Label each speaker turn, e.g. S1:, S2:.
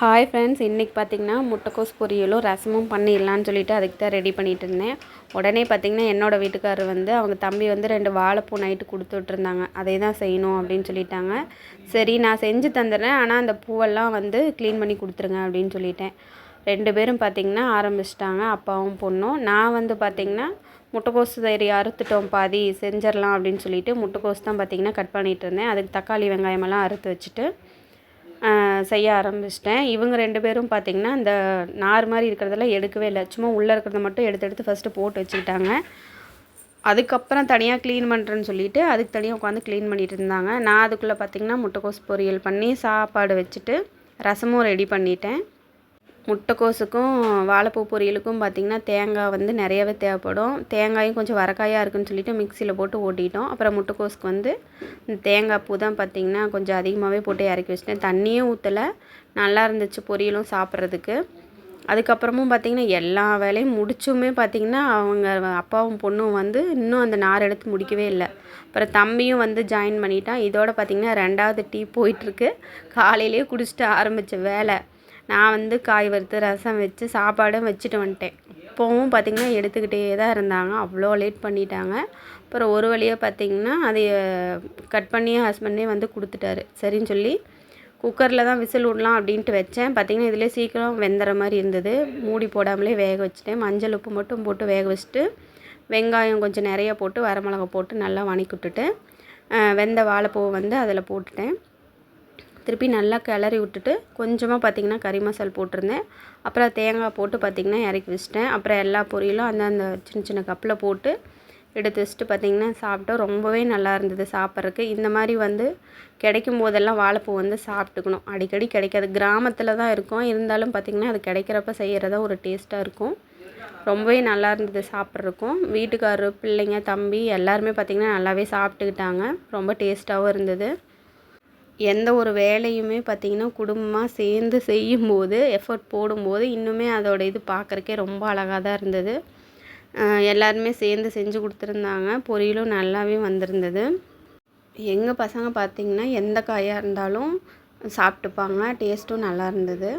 S1: Hi friends இன்றைக்கி பார்த்தீங்கன்னா முட்டைக்கோஸ் பொரியலும் ரசமும் பண்ணிடலான்னு சொல்லிட்டு அதுக்கு தான் ரெடி பண்ணிகிட்டு இருந்தேன். உடனே பார்த்தீங்கன்னா என்னோடய வீட்டுக்காரர் வந்து அவங்க தம்பி வந்து ரெண்டு வாழைப்பூ நைட்டு கொடுத்துட்ருந்தாங்க அதை தான் செய்யணும் அப்படின்னு சொல்லிட்டாங்க. சரி நான் செஞ்சு தந்துடுறேன். ஆனால் அந்த பூவெல்லாம் வந்து க்ளீன் பண்ணி கொடுத்துருங்க அப்படின்னு சொல்லிட்டேன். ரெண்டு பேரும் பார்த்திங்கன்னா ஆரம்பிச்சிட்டாங்க அப்பாவும் பொண்ணும். நான் வந்து பார்த்திங்கன்னா முட்டைக்கோஸ் சரி அறுத்துட்டோம் பாதி செஞ்சிடலாம் அப்படின்னு சொல்லிட்டு முட்டைக்கோஸ் தான் பார்த்திங்கன்னா கட் பண்ணிகிட்டு இருந்தேன். அதுக்கு தக்காளி வெங்காயமெல்லாம் அறுத்து வச்சுட்டு செய்ய ஆரம்பிச்சிட்டேன். இவங்க ரெண்டு பேரும் பார்த்திங்கன்னா இந்த நார் மாதிரி இருக்கிறதெல்லாம் எடுக்கவே இல்லை. சும்மா உள்ளே இருக்கிறத மட்டும் எடுத்து எடுத்து ஃபஸ்ட்டு போட்டு வச்சுக்கிட்டாங்க. அதுக்கப்புறம் தனியாக க்ளீன் பண்ணுறேன்னு சொல்லிவிட்டு அதுக்கு தனியாக உட்காந்து க்ளீன் பண்ணிகிட்டு இருந்தாங்க. நான் அதுக்குள்ளே பார்த்திங்கன்னா முட்டைக்கோஸ் பொரியல் பண்ணி சாப்பாடு வச்சுட்டு ரசமும் ரெடி பண்ணிட்டேன். முட்டைக்கோஸுக்கும் வாழைப்பூ பொரியலுக்கும் பார்த்திங்கன்னா தேங்காய் வந்து நிறையவே தேவைப்படும். தேங்காயும் கொஞ்சம் வரக்காயாக இருக்குன்னு சொல்லிட்டு மிக்சியில் போட்டு ஓட்டிட்டோம். அப்புறம் முட்டைக்கோஸுக்கு வந்து தேங்காய் பூ தான் பார்த்திங்கன்னா கொஞ்சம் அதிகமாகவே போட்டு இறக்கி வச்சிட்டேன். தண்ணியும் ஊற்றலை நல்லா இருந்துச்சு பொரியலும் சாப்பிட்றதுக்கு. அதுக்கப்புறமும் பார்த்திங்கன்னா எல்லா வேலையும் முடிச்சுமே பார்த்திங்கன்னா அவங்க அப்பாவும் பொண்ணும் வந்து இன்னும் அந்த நார் எடுத்து முடிக்கவே இல்லை. அப்புறம் தம்பியும் வந்து ஜாயின் பண்ணிட்டான். இதோட பார்த்திங்கன்னா ரெண்டாவது டீ போயிட்டுருக்கு. காலையிலேயே குடிச்சிட்டு ஆரம்பித்த வேலை. நான் வந்து காய் வறுத்து ரசம் வச்சு சாப்பாடும் வச்சுட்டு வந்துட்டேன். இப்போவும் பார்த்திங்கன்னா எடுத்துக்கிட்டே தான் இருந்தாங்க. அவ்வளோ லேட் பண்ணிட்டாங்க. அப்புறம் ஒரு வழியாக பார்த்திங்கன்னா அதை கட் பண்ணி ஹஸ்பண்டே வந்து கொடுத்துட்டாரு. சரின்னு சொல்லி குக்கரில் தான் விசில் விடலாம் அப்படின்ட்டு வச்சேன். பார்த்திங்கன்னா இதிலே சீக்கிரம் வெந்துற மாதிரி இருந்தது. மூடி போடாமலே வேக வச்சுட்டேன். மஞ்சள் உப்பு மட்டும் போட்டு வேக வச்சுட்டு வெங்காயம் கொஞ்சம் நிறைய போட்டு வரமிளகா போட்டு நல்லா வணக்கி விட்டுட்டு வெந்த வாழைப்பூவை வந்து அதில் போட்டுட்டேன். திருப்பி நல்லா கிளறி விட்டுட்டு கொஞ்சமாக பார்த்திங்கன்னா கறி மசால் போட்டிருந்தேன். அப்புறம் தேங்காய் போட்டு பார்த்திங்கன்னா இறக்கி வச்சிட்டேன். அப்புறம் எல்லா பொரியலும் அந்த அந்த சின்ன சின்ன கப்பில் போட்டு எடுத்து வச்சுட்டு பார்த்திங்கன்னா சாப்பிட்டோம். ரொம்பவே நல்லா இருந்தது சாப்பிட்றதுக்கு. இந்த மாதிரி வந்து கிடைக்கும் போதெல்லாம் வாழைப்பூ வந்து சாப்பிட்டுக்கணும். அடிக்கடி கிடைக்காது. கிராமத்தில் தான் இருக்கும். இருந்தாலும் பார்த்திங்கன்னா அது கிடைக்கிறப்ப செய்கிறதா ஒரு டேஸ்ட்டாக இருக்கும். ரொம்பவே நல்லா இருந்தது சாப்பிட்றதுக்கும். வீட்டுக்காரரு பிள்ளைங்க தம்பி எல்லாருமே பார்த்திங்கன்னா நல்லாவே சாப்பிட்டுக்கிட்டாங்க. ரொம்ப டேஸ்ட்டாகவும் இருந்தது. எந்த ஒரு வேலையுமே பார்த்திங்கன்னா குடும்பமாக சேர்ந்து செய்யும்போது எஃபர்ட் போடும்போது இன்னுமே அதோட இது பார்க்குறக்கே ரொம்ப அழகாக தான் இருந்தது. எல்லாருமே சேர்ந்து செஞ்சு கொடுத்துருந்தாங்க. பொரியலும் நல்லாவே வந்திருந்தது. எங்கள் பசங்க பார்த்திங்கன்னா எந்த காயாக இருந்தாலும் சாப்பிட்டுப்பாங்க. டேஸ்ட்டும் நல்லா இருந்தது.